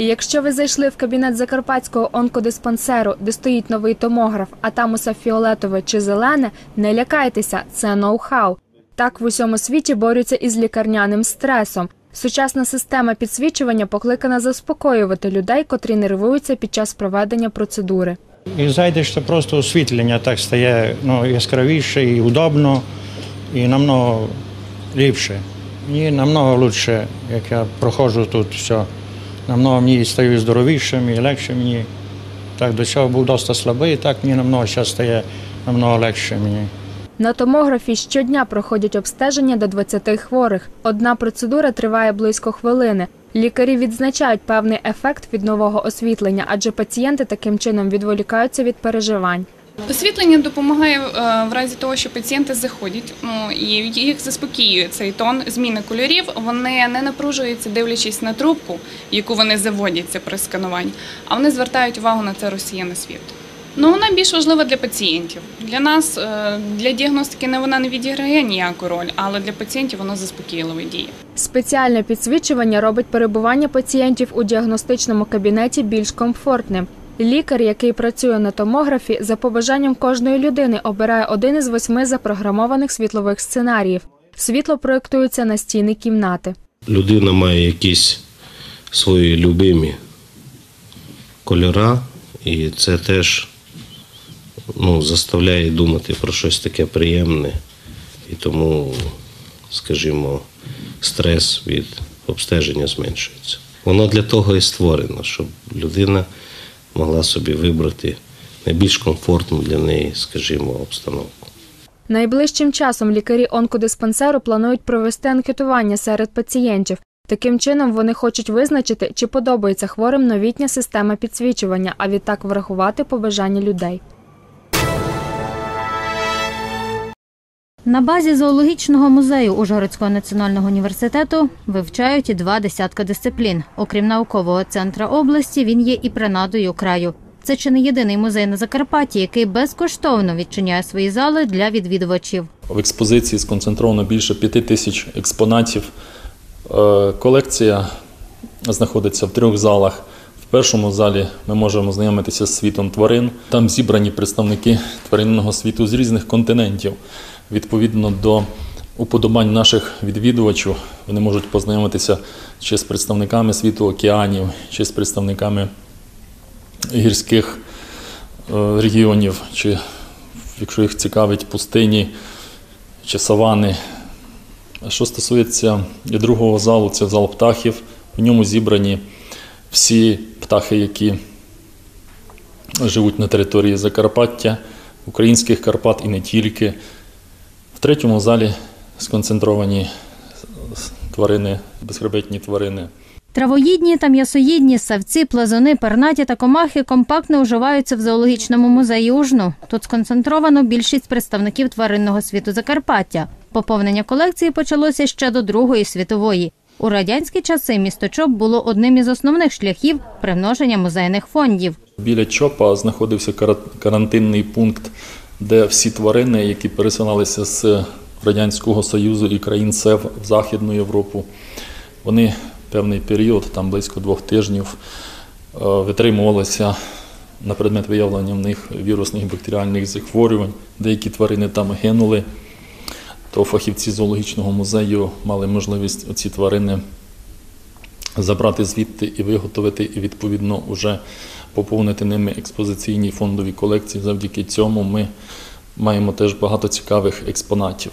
І якщо ви зайшли в кабінет закарпатського онкодиспансеру, де стоїть новий томограф, а там усе фіолетове чи зелене, не лякайтеся, це ноу-хау. Так в усьому світі борються із лікарняним стресом. Сучасна система підсвічування покликана заспокоювати людей, котрі нервуються під час проведення процедури. І зайдеш, то просто освітлення так стає ну, яскравіше і удобно, і намного ліпше. Мені намного краще, як я проходжу тут все. Намного мені стаю здоровішим і легше мені. Так до цього був досить слабий, так мені намного зараз стає намного легше мені. На томографі щодня проходять обстеження до 20 хворих. Одна процедура триває близько хвилини. Лікарі відзначають певний ефект від нового освітлення, адже пацієнти таким чином відволікаються від переживань. Освітлення допомагає е, в разі того, що пацієнти заходять, ну і їх заспокоює цей тон зміни кольорів. Вони не напружуються, дивлячись на трубку, яку вони заводяться при скануванні, а вони звертають увагу на це розсіяне світло. Ну вона більш важлива для пацієнтів. Для нас е, для діагностики не вона не відіграє ніяку роль, але для пацієнтів воно заспокійливо діє. Спеціальне підсвічування робить перебування пацієнтів у діагностичному кабінеті більш комфортним. Лікар, який працює на томографі, за побажанням кожної людини обирає один із восьми запрограмованих світлових сценаріїв. Світло проєктується на стіни кімнати. людина має якісь свої любимі кольора, і це теж ну, заставляє думати про щось таке приємне. І тому, скажімо, стрес від обстеження зменшується. Воно для того і створено, щоб людина могла собі вибрати найбільш комфортну для неї, скажімо, обстановку. Найближчим часом лікарі онкодиспансеру планують провести анкетування серед пацієнтів. Таким чином вони хочуть визначити, чи подобається хворим новітня система підсвічування, а відтак врахувати побажання людей. На базі зоологічного музею Ужгородського національного університету вивчають і два десятка дисциплін. Окрім наукового центра області, він є і принадою краю. Це чи не єдиний музей на Закарпатті, який безкоштовно відчиняє свої зали для відвідувачів. В експозиції сконцентровано більше п'яти тисяч експонатів. Е, Колекція знаходиться в трьох залах. В першому залі ми можемо знайомитися з світом тварин. Там зібрані представники тваринного світу з різних континентів. Відповідно до уподобань наших відвідувачів, вони можуть познайомитися чи з представниками світу океанів, чи з представниками гірських е, регіонів, чи якщо їх цікавить пустині чи савани. Що стосується другого залу, це зал птахів. В ньому зібрані всі птахи, які живуть на території Закарпаття, українських Карпат і не тільки. Третьому залі сконцентровані тварини, безхребетні тварини. Травоїдні та м'ясоїдні савці, плазуни, пернаті та комахи компактно уживаються в зоологічному музеї Ужну. Тут сконцентровано більшість представників тваринного світу Закарпаття. Поповнення колекції почалося ще до Другої світової. У радянські часи місто Чоп було одним із основних шляхів примноження музейних фондів. Біля ЧОПа знаходився кара- карантинний пункт, де всі тварини, які переселалися з Радянського Союзу і країн СЕВ в Західну Європу, вони певний період, там близько двох тижнів, е, витримувалися на предмет виявлення в них вірусних і бактеріальних захворювань. Деякі тварини там гинули, то фахівці зоологічного музею мали можливість ці тварини забрати звідти і виготовити, і відповідно вже поповнити ними експозиційні фондові колекції. Завдяки цьому ми маємо теж багато цікавих експонатів.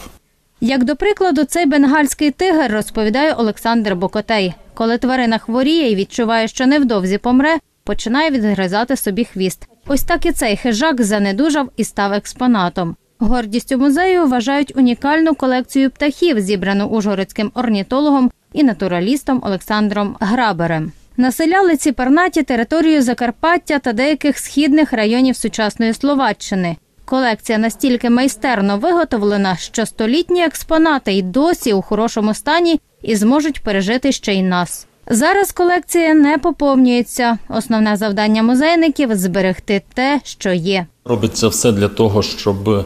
Як до прикладу, цей бенгальський тигр розповідає Олександр Бокотей. Коли тварина хворіє і відчуває, що невдовзі помре, починає відгризати собі хвіст. Ось так і цей хижак занедужав і став експонатом. Гордістю музею вважають унікальну колекцію птахів, зібрану ужгородським орнітологом і натуралістом Олександром Граберем. Населяли ці пернаті територію Закарпаття та деяких східних районів сучасної Словаччини. Колекція настільки майстерно виготовлена, що столітні експонати й досі у хорошому стані і зможуть пережити ще й нас. Зараз колекція не поповнюється. Основне завдання музейників зберегти те, що є. Робиться все для того, щоб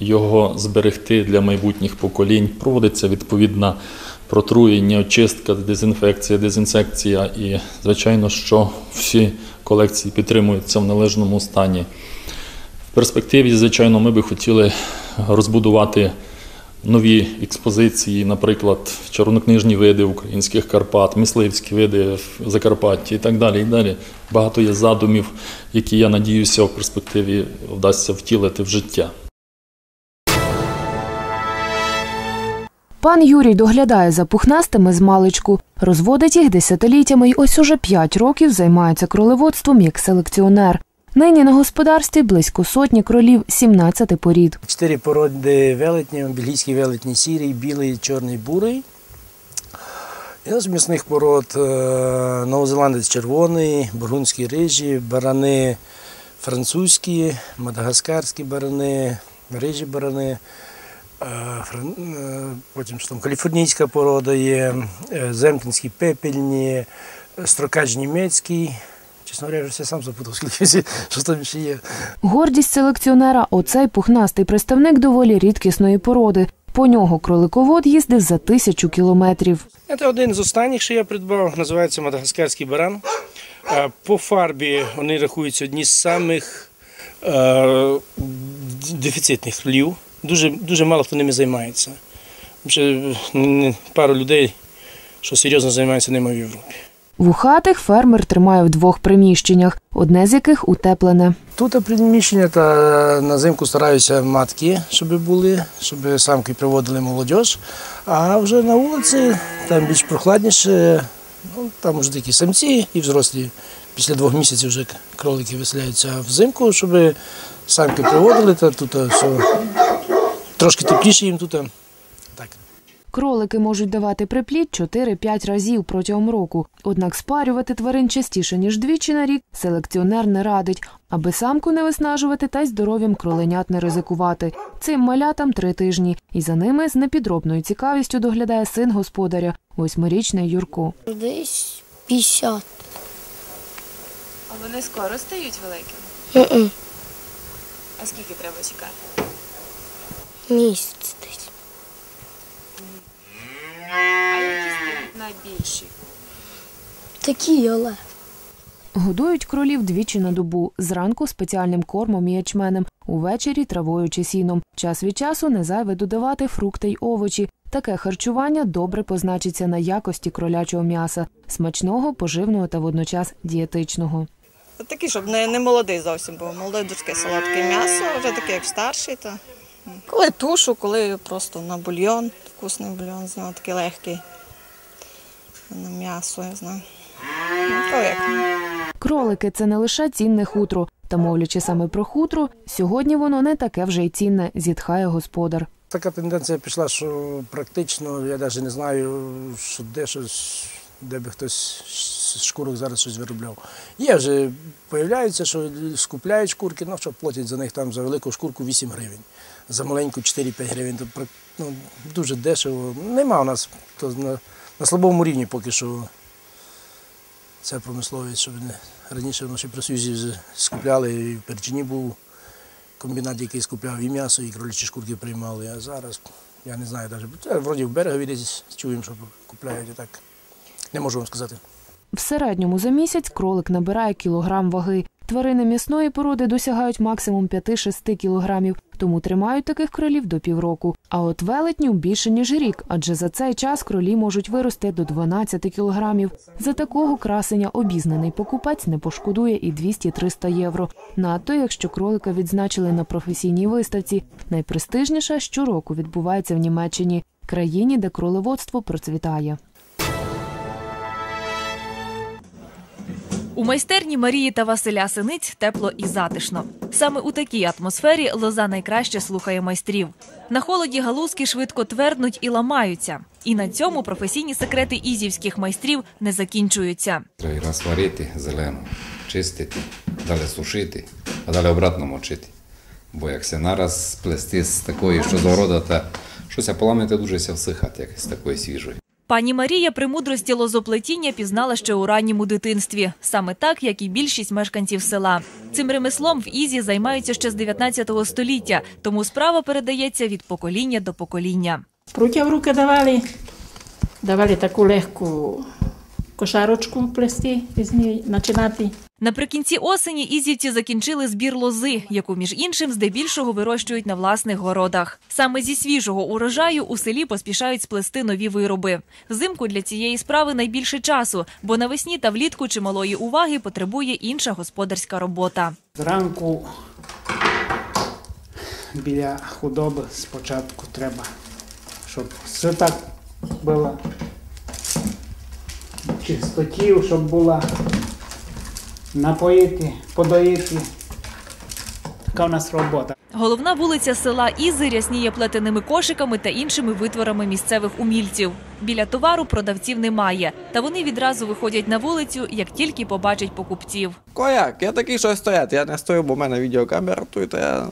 його зберегти для майбутніх поколінь. Проводиться відповідна протруєння, очистка, дезінфекція, дезінсекція. І, звичайно, що всі колекції підтримуються в належному стані. В перспективі, звичайно, ми би хотіли розбудувати нові експозиції, наприклад, чорнокнижні види українських Карпат, мисливські види в Закарпатті і так далі. І далі. Багато є задумів, які я надіюся в перспективі вдасться втілити в життя. Пан Юрій доглядає за пухнастими з маличку, розводить їх десятиліттями й ось уже п'ять років займається кролеводством як селекціонер. Нині на господарстві близько сотні кролів, 17 порід. Чотири породи велетнів, бельгійський велетній сірий, білий, чорний, бурий. І з м'ясних пород е, новозеландець червоний, бургундські рижі, барани французькі, мадагаскарські барани, рижі барани. Е, е, Потім що там каліфорнійська порода є, е, земкінські пепельні, строкач німецький. Чесно говоря, я сам запутав, скільки що там ще є. Гордість селекціонера оцей пухнастий представник доволі рідкісної породи. По нього кроликовод їздив за тисячу кілометрів. Це один з останніх, що я придбав, називається Мадагаскарський баран. По фарбі вони рахуються одні з самих дефіцитних хлів. Дуже, дуже мало хто ними займається. Ще пару людей, що серйозно займаються ними в Європі. Вухатих фермер тримає в двох приміщеннях, одне з яких утеплене. Тут приміщення та на зимку стараюся матки, щоб були, щоб самки приводили молодь. А вже на вулиці там більш прохладніше, ну, там вже такі самці і взрослі. Після двох місяців вже кролики виселяються взимку, щоб самки приводили, та тут все трошки тепліше їм тут. Так. Кролики можуть давати приплід 4-5 разів протягом року. Однак спарювати тварин частіше ніж двічі на рік селекціонер не радить, аби самку не виснажувати та й здоров'ям кроленят не ризикувати. Цим малятам три тижні, і за ними з непідробною цікавістю доглядає син господаря, восьмирічний Юрко. Десь 50. А вони скоро стають великими. Мгм. А скільки треба чекати? Місяць десь. А які стають найбільші? Такі, але. Годують кролів двічі на добу, зранку спеціальним кормом і ячменем, увечері травою чи сіном. Час від часу не зайве додавати фрукти й овочі. Таке харчування добре позначиться на якості кролячого м'яса, смачного, поживного та водночас дієтичного. Такий, щоб не, не молодий зовсім був. Молодий дуже таке солодке м'ясо, вже таке як старший. То. Коли тушу, коли просто на бульйон, вкусний бульйон з нього такий легкий. На м'ясо, я знаю. Ну, то як. Кролики це не лише цінне хутро. Та мовлячи саме про хутро, сьогодні воно не таке вже й цінне, зітхає господар. Така тенденція пішла, що практично я навіть не знаю, що де щось, де би хтось з шкурок зараз щось виробляв. Є вже появляються, що скупляють шкурки, ну що платять за них там за велику шкурку 8 гривень, за маленьку 4-5 гривень. То ну, дуже дешево. Нема у нас то на, на слабому рівні поки що ця промисловість, щоб не раніше при Союзі з- скупляли, і в Перчині був комбінат, який скупляв і м'ясо, і кролячі шкурки приймали. А зараз я не знаю навіть. Вроді в берегові десь чуємо, що купляють і так. Не можу вам сказати. В середньому за місяць кролик набирає кілограм ваги. Тварини м'ясної породи досягають максимум 5-6 кілограмів, тому тримають таких кролів до півроку. А от велетнів більше ніж рік, адже за цей час кролі можуть вирости до 12 кілограмів. За такого красення обізнаний покупець не пошкодує і 200-300 євро. Надто якщо кролика відзначили на професійній виставці. Найпрестижніша щороку відбувається в Німеччині, країні, де кролеводство процвітає. У майстерні Марії та Василя Синиць тепло і затишно. Саме у такій атмосфері лоза найкраще слухає майстрів. На холоді галузки швидко тверднуть і ламаються. І на цьому професійні секрети ізівських майстрів не закінчуються. Треба раз зелену, чистити, далі сушити, а далі обратно мочити. Бо як се нараз плести з такої, що з города, та щось поламати дуже всихати, як з такої свіжої. Пані Марія премудрості лозоплетіння пізнала ще у ранньому дитинстві, саме так, як і більшість мешканців села. Цим ремеслом в Ізі займаються ще з 19 століття, тому справа передається від покоління до покоління. Пруття в руки давали, давали таку легку кошарочку плести, із неї. Наприкінці осені ізівці закінчили збір лози, яку між іншим здебільшого вирощують на власних городах. Саме зі свіжого урожаю у селі поспішають сплести нові вироби. Взимку для цієї справи найбільше часу, бо навесні та влітку чималої уваги потребує інша господарська робота. Зранку біля худоби спочатку треба, щоб все так було чистотів, щоб була напоїти, подоїти. Така у нас робота. Головна вулиця села Ізи рясніє плетеними кошиками та іншими витворами місцевих умільців. Біля товару продавців немає, та вони відразу виходять на вулицю, як тільки побачать покупців. Кояк, я такий, що стоять. Я не стою, бо в мене відеокамера тут, то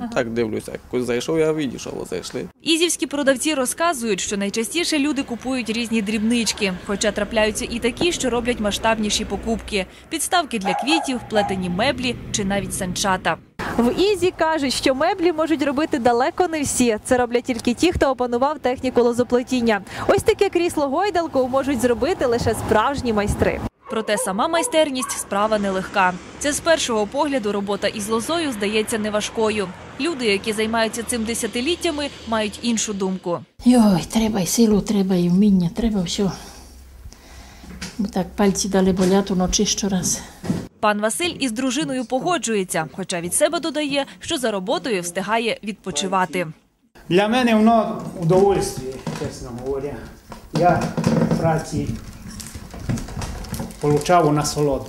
я так дивлюся. Коли зайшов, я що зайшли. Ізівські продавці розказують, що найчастіше люди купують різні дрібнички, хоча трапляються і такі, що роблять масштабніші покупки: підставки для квітів, плетені меблі чи навіть санчата. В Ізі кажуть, що меблі можуть робити далеко не всі. Це роблять тільки ті, хто опанував техніку лозоплетіння. Ось таке крісло гойдалку можуть зробити лише справжні майстри. Проте сама майстерність справа нелегка. Це з першого погляду робота із лозою здається неважкою. Люди, які займаються цим десятиліттями, мають іншу думку. Йой, треба і силу, треба і вміння, треба все. Бо так пальці дали болять уночі щораз. Пан Василь із дружиною погоджується, хоча від себе додає, що за роботою встигає відпочивати. Для мене воно удовольствие, чесно говоря. Я в праці отримав насолоду.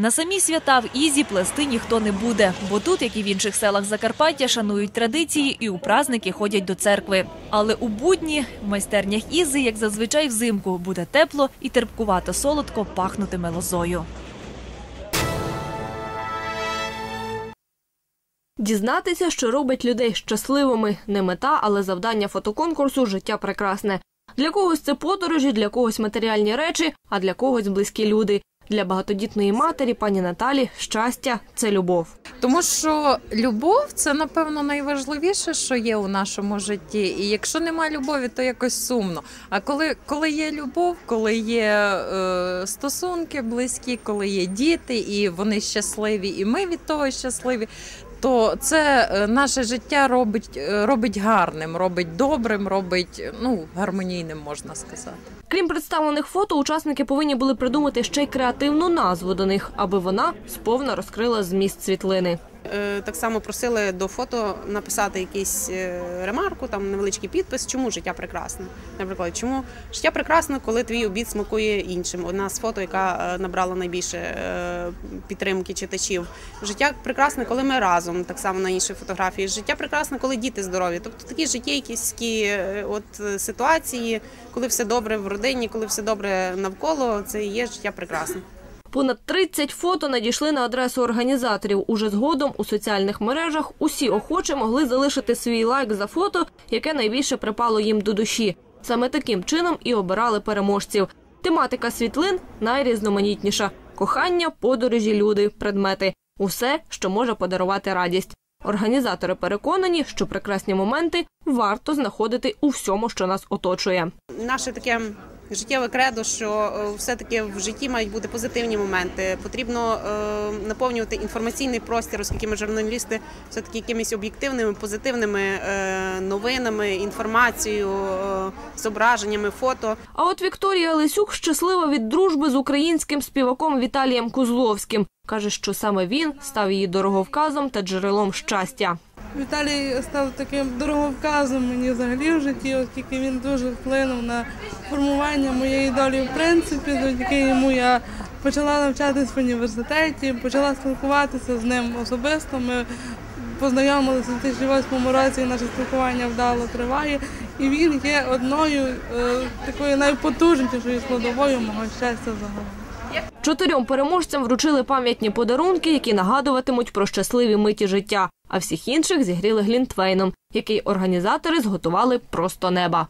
На самі свята в Ізі плести ніхто не буде, бо тут, як і в інших селах Закарпаття, шанують традиції і у праздники ходять до церкви. Але у будні в майстернях Ізи, як зазвичай взимку, буде тепло і терпкувато солодко пахнутиме лозою. Дізнатися, що робить людей щасливими не мета, але завдання фотоконкурсу Життя прекрасне. Для когось це подорожі, для когось матеріальні речі, а для когось близькі люди. Для багатодітної матері пані Наталі щастя це любов. Тому що любов це напевно найважливіше, що є у нашому житті. І якщо немає любові, то якось сумно. А коли, коли є любов, коли є е, стосунки близькі, коли є діти, і вони щасливі, і ми від того щасливі. То це е, наше життя робить, е, робить гарним, робить добрим, робить ну гармонійним, можна сказати. Крім представлених фото, учасники повинні були придумати ще й креативну назву до них, аби вона сповна розкрила зміст світлини. Е, Так само просили до фото написати якийсь е, ремарку, там невеличкий підпис, чому життя прекрасне. Наприклад, чому життя прекрасне, коли твій обід смакує іншим. Одна з фото, яка е, набрала найбільше підтримки читачів. Життя прекрасне, коли ми разом, так само на іншій фотографії. Життя прекрасне, коли діти здорові. Тобто такі життєйські от ситуації, коли все добре в родині, коли все добре навколо, це і є життя прекрасне. Понад 30 фото надійшли на адресу організаторів. Уже згодом у соціальних мережах усі охочі могли залишити свій лайк за фото, яке найбільше припало їм до душі. Саме таким чином і обирали переможців. Тематика світлин найрізноманітніша: кохання, подорожі, люди, предмети усе, що може подарувати радість. Організатори переконані, що прекрасні моменти варто знаходити у всьому, що нас оточує. Наше таке життєве кредо, що е, все-таки в житті мають бути позитивні моменти. Потрібно е, наповнювати інформаційний простір, оскільки ми журналісти все-таки якимись об'єктивними, позитивними е, новинами, інформацією, зображеннями, фото. А от Вікторія Лисюк щаслива від дружби з українським співаком Віталієм Кузловським. Каже, що саме він став її дороговказом та джерелом щастя. Віталій став таким дороговказом мені взагалі в житті, оскільки він дуже вплинув на формування моєї долі. В принципі, завдяки йому я почала навчатись в університеті, почала спілкуватися з ним особисто. Ми познайомилися у 2008 році, і наше спілкування вдало триває. І він є одною е, такою найпотужнішою складовою мого щастя загалом. Чотирьом переможцям вручили пам'ятні подарунки, які нагадуватимуть про щасливі миті життя. А всіх інших зігріли глінтвейном, який організатори зготували просто неба.